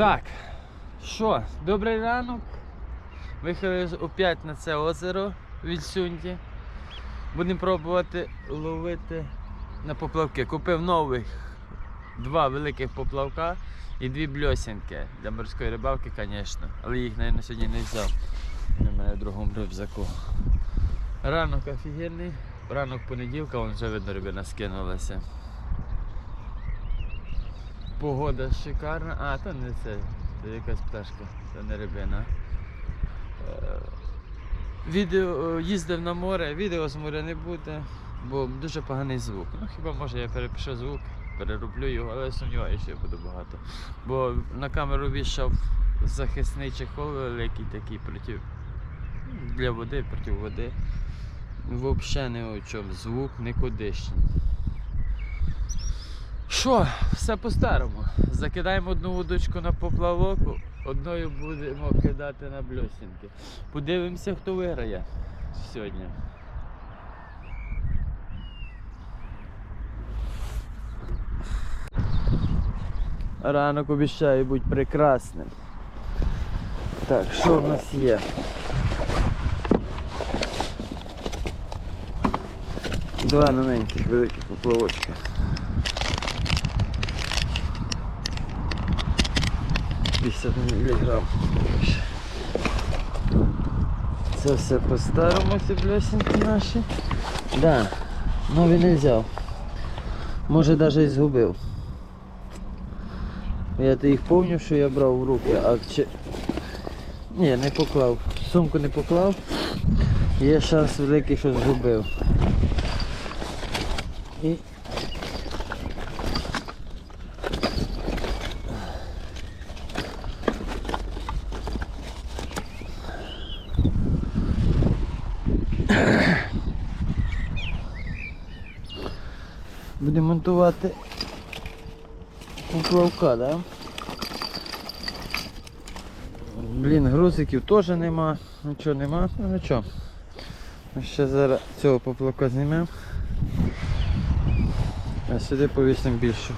Так, що, добрий ранок. Виїхали опять на це озеро в Вільсюнді. Будемо пробувати ловити на поплавки. Купив нових два великих поплавка і дві бльосінки для морської рибалки, звісно. Але їх, мабуть, сьогодні не взяв. Мене в другому рюкзаку. Ранок офігенний. Ранок понеділка, вон вже видно рибина скинулася. Погода шикарна. А, то не це, це якась пташка, це не рибина. Е, Відео е, їздив на море, відео з моря не буде, бо дуже поганий звук. Ну хіба може я перепишу звук, перероблю його, але сумніваюся, що буде багато. Бо на камеру вішав захисний чехол великий такий проти для води, проти води. Взагалі не о чому, звук никудишній. Що, все по-старому. Закидаємо одну удочку на поплавок, одною будемо кидати на бльосінки. Подивимося, хто виграє сьогодні. Ранок обіцяє бути прекрасним. Так, що в нас є? Два маленьких великих поплавочка. 50 мг. Це все по-старому, ці блесенки наші. Да, нові не взяв. Може навіть і згубив. Я то їх пам'ятаю, що я брав в руки, а чи... Ні, не поклав. Сумку не поклав. Є шанс великий, що згубив. І Будемо монтувати поплавка, да? Блін, грузиків теж нема, нічого нема, ну нічого. Ще зараз цього поплавка знімемо. А сюди повісимо більшу.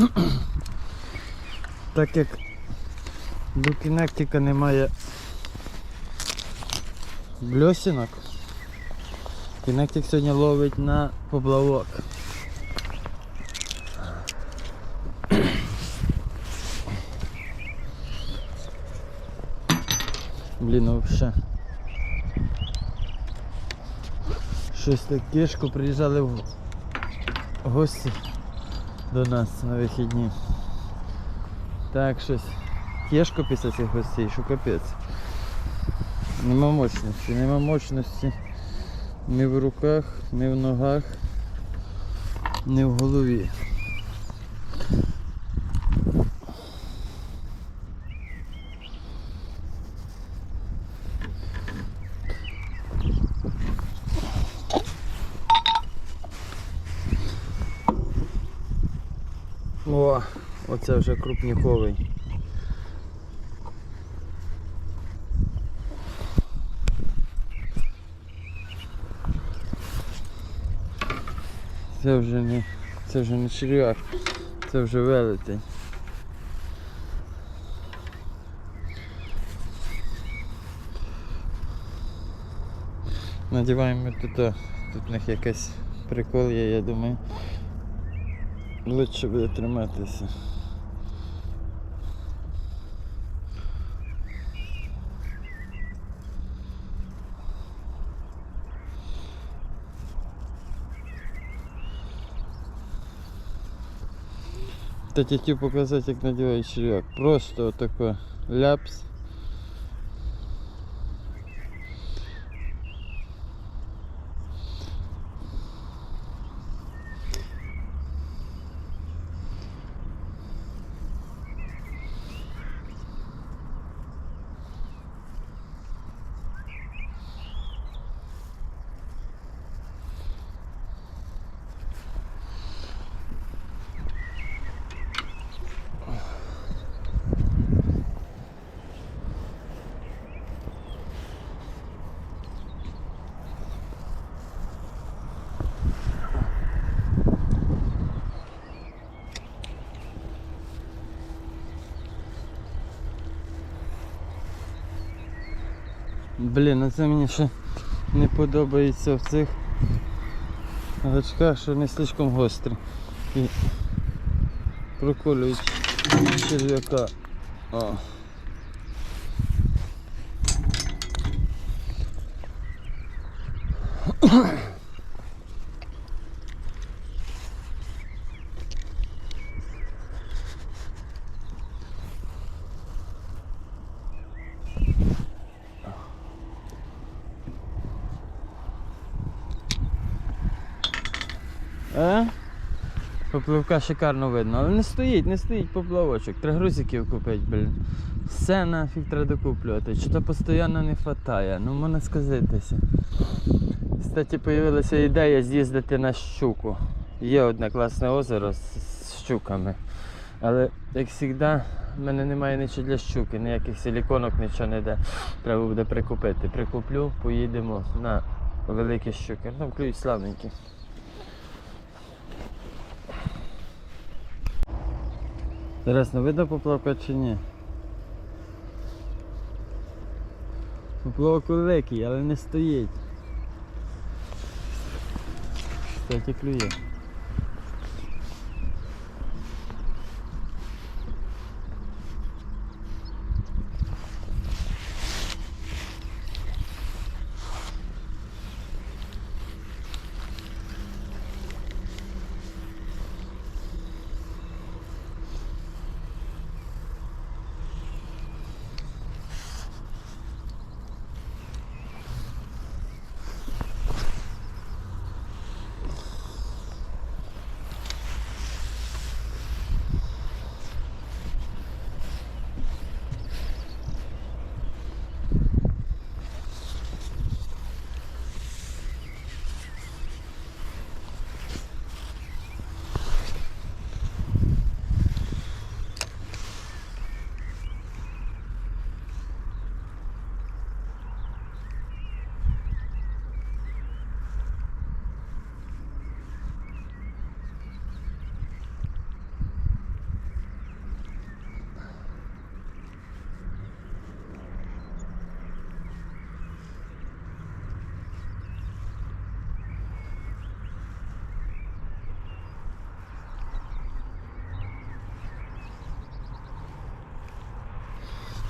Так як до кінектика немає бльосінок, кінектик сьогодні ловить на поплавок. Блін, ну вообще. Щось таке кишку приїжджали в гості до нас на вихідні. Так, щось тяжко після цих гостей, що капець. Нема мощності, нема мощності ні в руках, ні в ногах, ні в голові. О, оце вже крупніковий. Це вже не, це вже не черв'як, це вже велетень. Надіваємо тут, тут в них якась прикол є, я думаю. Лучше буде триматися. Та я хотів показати, як надівають черв'як. Просто отако ляпс. Блін, ну це мені ще не подобається в цих гачках, що не слишком гострі. І проколюють черв'яка. О. Попливка шикарно видно, але не стоїть, не стоїть поплавочок. Треба грузиків купити, блін. Все нафіг треба докуплювати. Що то постійно не вистачає. Ну можна сказатися. Кстати, з'явилася ідея з'їздити на щуку. Є одне класне озеро з, щуками. Але, як завжди, в мене немає нічого для щуки, ніяких силіконок, нічого не йде. Треба буде прикупити. Прикуплю, поїдемо на великі щуки. Там клюють славненькі. Інтересно, видно поплавка чи ні? Поплавок великий, але не стоїть. Кстати, клює.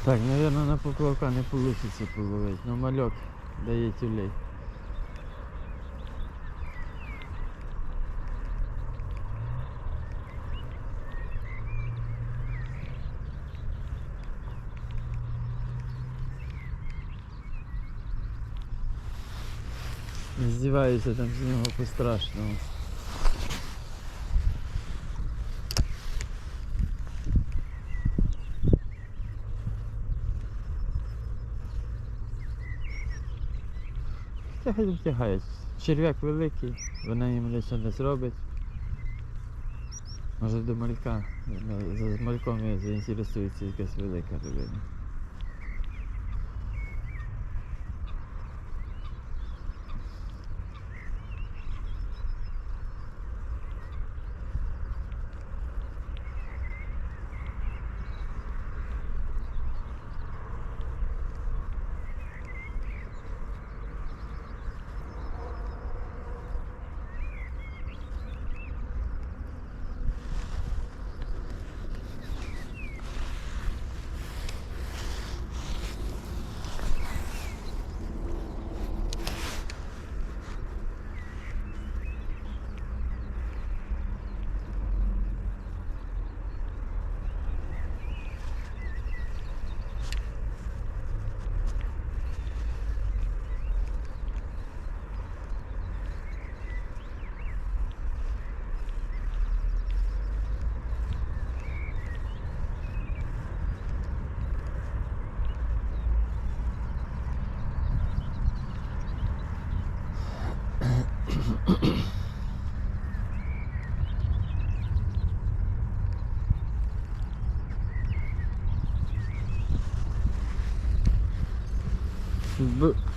Так, наверное, на поплавка не получится половить, но малек дає тюлей. Здіваюся там з нього по-страшному. Та хай втягають. Черв'як великий, вона їм нічого не зробить. Може до малька. з мальком заінтересується якась велика рибина.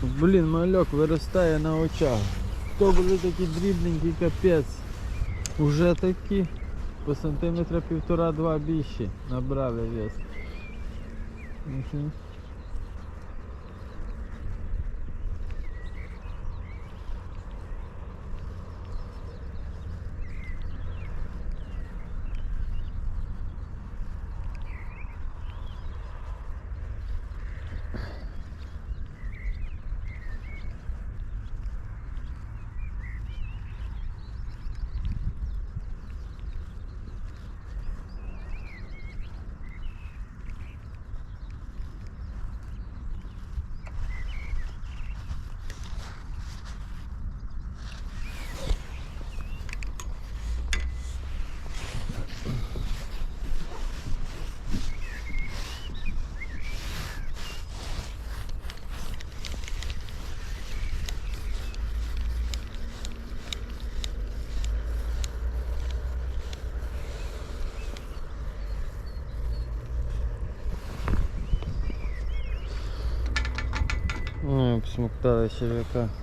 Блін, мальок виростає на очах. То були такі дрібненькі капець. Уже такі по сантиметра півтора-два більші набрали вес. Угу. Smukta ve Şeveka.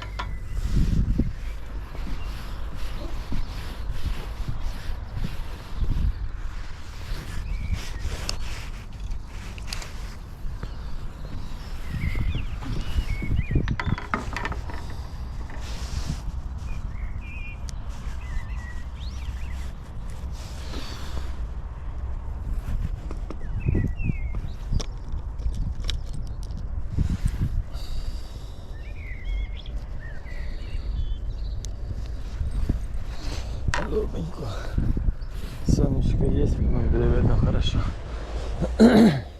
Голубенько. Сонечко есть, ну, буде видно хорошо.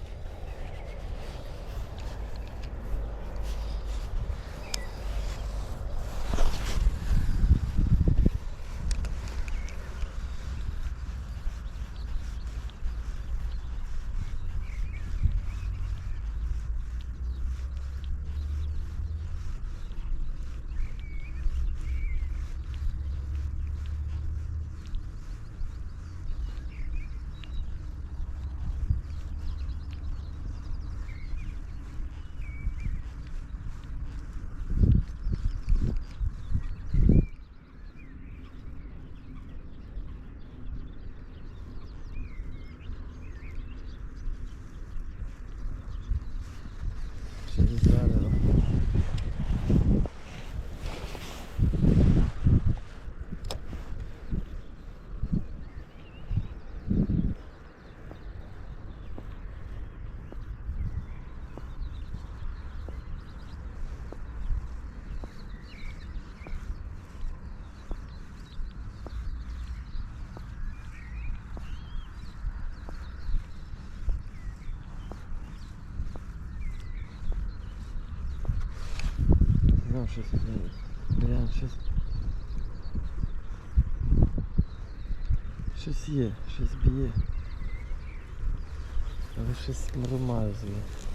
Ще не зрадило. Ну, щось Блін, щось. Щось є, щось б'є. Але щось зле. О!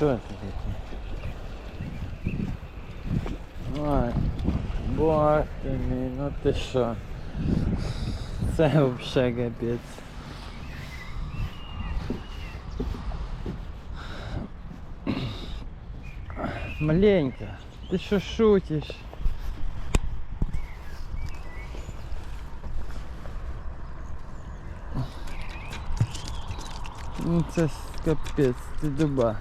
Что это? Ой, Ай, бах мій, ну ти що? Це взагалі капець. Маленько, ти що шутиш? Ну це капец, ты дуба.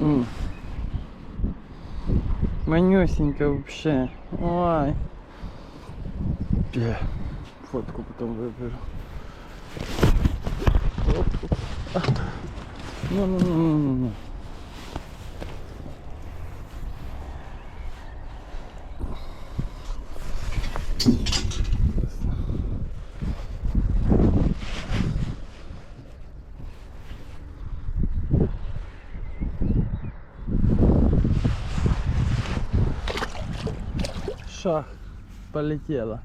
М. Манюсенька вообще. Ой. Бля. Фотку потом выберу. Ну, ну, ну, ну, ну, ну. Шах полетела.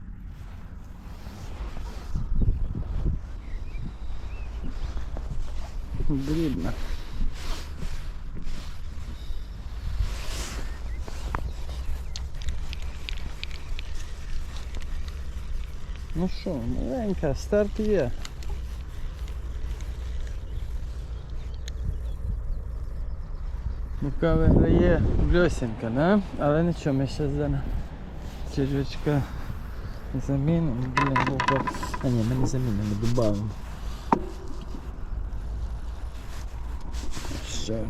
Дрібно. Ну що, маленька, старт є. Мука виграє бльосінка, да? Але нічого, ми ще зараз червячка замінимо. Блін. А ні, ми не замінимо, додамо. Ще.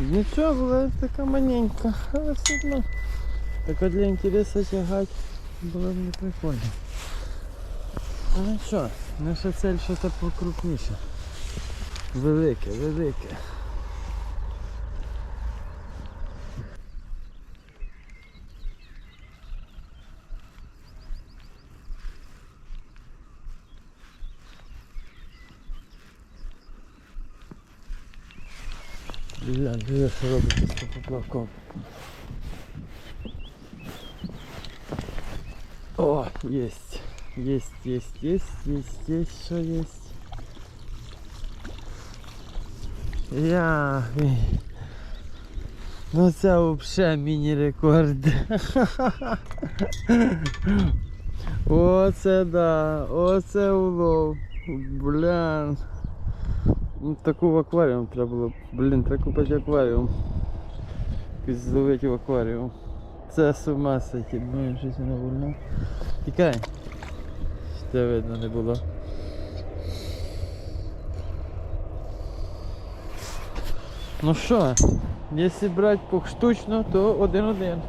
Нічого, була така маленька, але все одно. Так от для інтересу тягати було б не прикольно. Ну що, наша цель щось покрупніше. Велике, велике. Дивіться, що робиться з поплавком. О, єсть, єсть, єсть, єсть, єсть, єсть, що єсть. Я Ну це взагалі міні-рекорд. Оце да, оце улов. Блян. Ну, таку в акваріум треба було. Блін, треба купити акваріум. Якось зловити в акваріум. Це з ума сойти, ну щось не вольно. Тікай. Ще видно не було. Ну що, якщо брати поштучно, то один-один.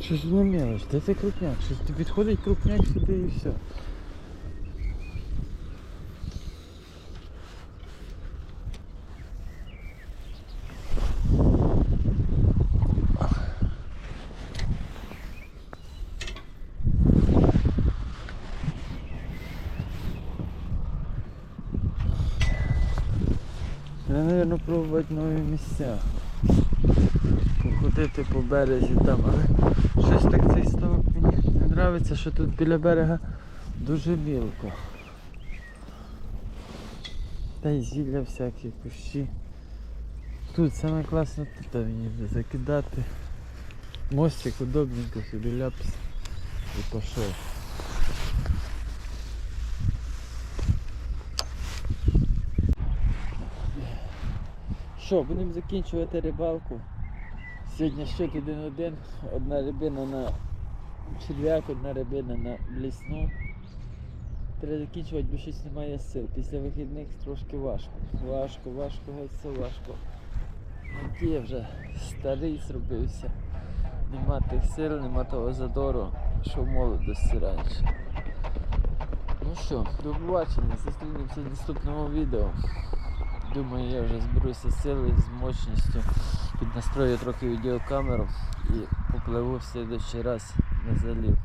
Щось не мелочь, де це крупняк? Щось підходить крупняк сюди і все. Треба, наверное, пробувати нові місця. Березі там, але щось так цей ставок мені не подобається, що тут біля берега дуже мілко. Та й зілля всякі, кущі. Тут саме класно тут мені закидати. Мостик удобненько собі ляпс і пішов. Що, будемо закінчувати рибалку. Сьогодні щот 1-1, одна рибина на черв'як, одна рибина на блісну. Треба закінчувати, бо щось немає сил. Після вихідних трошки важко. Важко, важко, геть все важко. Я вже старий зробився. Нема тих сил, нема того задору, що в молодості раніше. Ну що, до побачення, зустрінемося в наступному відео. Думаю, я вже зберуся сили, з мощністю, піднастрою трохи відеокамеру і попливу в следующий раз на залів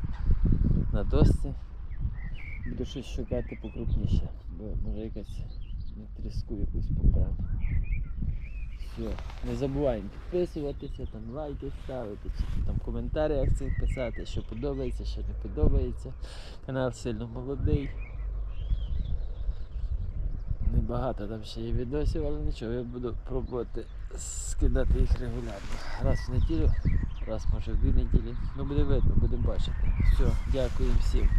на досці. Буду щось шукати покрупніше, бо може якась на тріску якусь поправити. Все, не забуваємо підписуватися, там лайки ставити, там в коментарях цих писати, що подобається, що не подобається. Канал сильно молодий. Небагато там ще є відосів, але нічого, я буду пробувати скидати їх регулярно. Раз в неділю, раз може в дві неділі. Ну буде видно, будемо бачити. Все, дякую всім.